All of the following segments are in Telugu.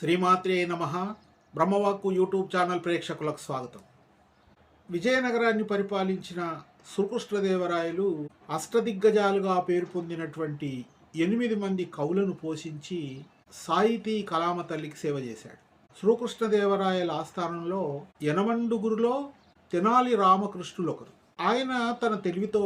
శ్రీమాత్రే నమ. బ్రహ్మవాక్కు యూట్యూబ్ ఛానల్ ప్రేక్షకులకు స్వాగతం. విజయనగరాన్ని పరిపాలించిన శ్రీకృష్ణదేవరాయలు అష్టదిగ్గజాలుగా పేరు పొందినటువంటి ఎనిమిది మంది కవులను పోషించి సాహితీ కళామ తల్లికి సేవ చేశాడు. శ్రీకృష్ణదేవరాయల ఆస్థానంలో యనమండుగురులో తెనాలి రామకృష్ణులు ఒకరు. ఆయన తన తెలివితో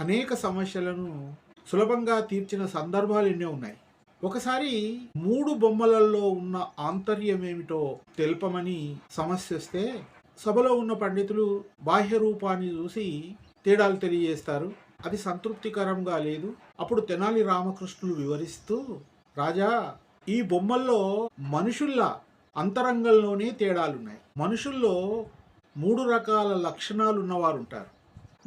అనేక సమస్యలను సులభంగా తీర్చిన సందర్భాలు ఎన్నో ఉన్నాయి. ఒకసారి మూడు బొమ్మలలో ఉన్న ఆంతర్యం ఏమిటో తెలుపమని సమస్య వస్తే సభలో ఉన్న పండితులు బాహ్య రూపాన్ని చూసి తేడాలు తెలియజేస్తారు. అది సంతృప్తికరంగా లేదు. అప్పుడు తెనాలి రామకృష్ణులు వివరిస్తూ రాజా ఈ బొమ్మల్లో మనుషుల అంతరంగంలోనే తేడాలున్నాయి. మనుషుల్లో మూడు రకాల లక్షణాలు ఉన్నవారు ఉంటారు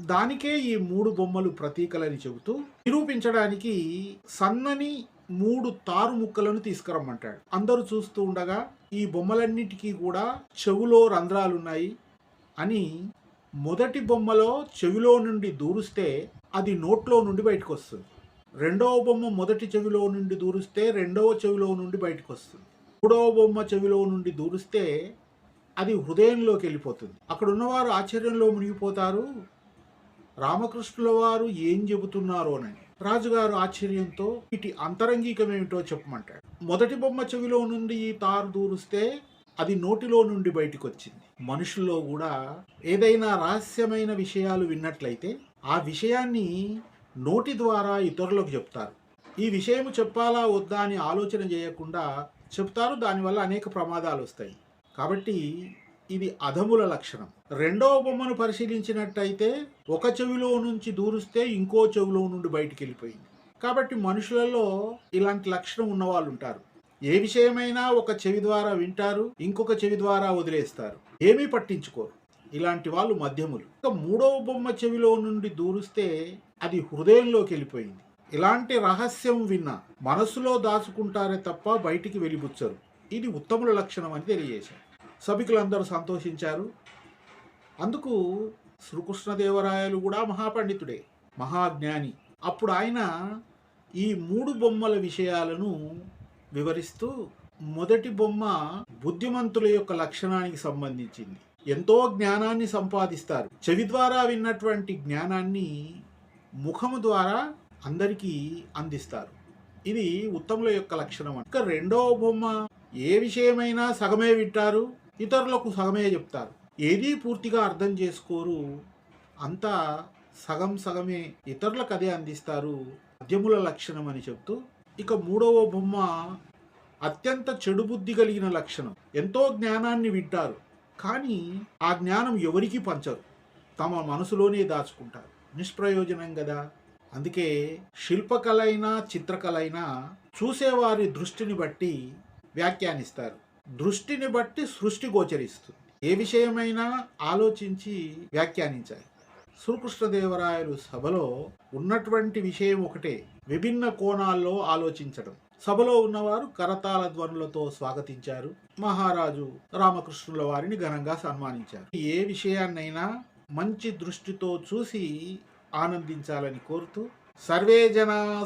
దానికే ఈ మూడు బొమ్మలు ప్రతీకలని చెబుతూ నిరూపించడానికి సన్నని మూడు తారు ముక్కలను తీసుకురమ్మంటాడు. అందరూ చూస్తూ ఉండగా ఈ బొమ్మలన్నిటికీ కూడా చెవులో రంధ్రాలున్నాయి అని మొదటి బొమ్మలో చెవిలో నుండి దూరిస్తే అది నోట్లో నుండి బయటకు వస్తుంది రెండవ బొమ్మ మొదటి చెవిలో నుండి దూరిస్తే రెండవ చెవిలో నుండి బయటకు వస్తుంది మూడవ బొమ్మ చెవిలో నుండి దూరిస్తే అది హృదయంలోకి వెళ్ళిపోతుంది. అక్కడ ఉన్నవారు ఆశ్చర్యంలో మునిగిపోతారు. రామకృష్ణుల వారు ఏం చెబుతున్నారోనని రాజుగారు ఆశ్చర్యంతో వీటి అంతరంగికం ఏమిటో చెప్పమంటాడు. మొదటి బొమ్మ చెవిలో నుండి ఈ తారు దూరిస్తే అది నోటిలో నుండి బయటకు వచ్చింది మనుషుల్లో కూడా ఏదైనా రహస్యమైన విషయాలు విన్నట్లయితే ఆ విషయాన్ని నోటి ద్వారా ఇతరులకు చెప్తారు. ఈ విషయం చెప్పాలా వద్దా అని ఆలోచన చేయకుండా చెప్తారు. దానివల్ల అనేక ప్రమాదాలు వస్తాయి. కాబట్టి ఇది అధముల లక్షణం. రెండవ బొమ్మను పరిశీలించినట్టయితే ఒక చెవిలో నుంచి దూరిస్తే ఇంకో చెవిలో నుండి బయటికి వెళ్ళిపోయింది కాబట్టి మనుషులలో ఇలాంటి లక్షణం ఉన్న వాళ్ళు ఉంటారు ఏ విషయమైనా ఒక చెవి ద్వారా వింటారు ఇంకొక చెవి ద్వారా వదిలేస్తారు. ఏమీ పట్టించుకోరు. ఇలాంటి వాళ్ళు మధ్యములు. ఇక మూడవ బొమ్మ చెవిలో నుండి దూరిస్తే అది హృదయంలోకి వెళ్ళిపోయింది. ఇలాంటి రహస్యం విన్న మనసులో దాచుకుంటారే తప్ప బయటికి వెలిబుచ్చరు ఇది ఉత్తముల లక్షణం అని తెలియజేశారు. సభికులందరూ సంతోషించారు. అందుకు శ్రీకృష్ణదేవరాయలు కూడా మహాపండితుడే మహాజ్ఞాని. అప్పుడు ఆయన ఈ మూడు బొమ్మల విషయాలను వివరిస్తూ మొదటి బొమ్మ బుద్ధిమంతుల యొక్క లక్షణానికి సంబంధించింది. ఎంతో జ్ఞానాన్ని సంపాదిస్తారు. చెవి ద్వారా విన్నటువంటి జ్ఞానాన్ని ముఖము ద్వారా అందరికీ అందిస్తారు. ఇది ఉత్తముల యొక్క లక్షణం. ఇక రెండవ బొమ్మ ఏ విషయమైనా సగమే వింటారు. ఇతరులకు సగమే చెప్తారు. ఏదీ పూర్తిగా అర్థం చేసుకోరు. అంతా సగం సగమే ఇతరులకు అదే అందిస్తారు. మద్యముల లక్షణం అని చెప్తూ ఇక మూడవ బొమ్మ అత్యంత చెడు బుద్ధి కలిగిన లక్షణం. ఎంతో జ్ఞానాన్ని వింటారు కానీ ఆ జ్ఞానం ఎవరికీ పంచరు. తమ మనసులోనే దాచుకుంటారు. నిష్ప్రయోజనం కదా అందుకే శిల్పకళ అయినా చిత్రకళ అయినా చూసేవారి దృష్టిని బట్టి వ్యాఖ్యానిస్తారు. దృష్టిని బట్టి సృష్టి గోచరిస్తుంది. ఏ విషయమైనా ఆలోచించి వ్యాఖ్యానించాలి. శ్రీకృష్ణదేవరాయలు సభలో ఉన్నటువంటి విషయం ఒకటే విభిన్న కోణాల్లో ఆలోచించడం. సభలో ఉన్నవారు కరతాళ ధ్వనులతో స్వాగతించారు. మహారాజు రామకృష్ణుల వారిని ఘనంగా సన్మానించారు. ఏ విషయాన్నైనా మంచి దృష్టితో చూసి ఆనందించాలని కోరుతూ సర్వే జన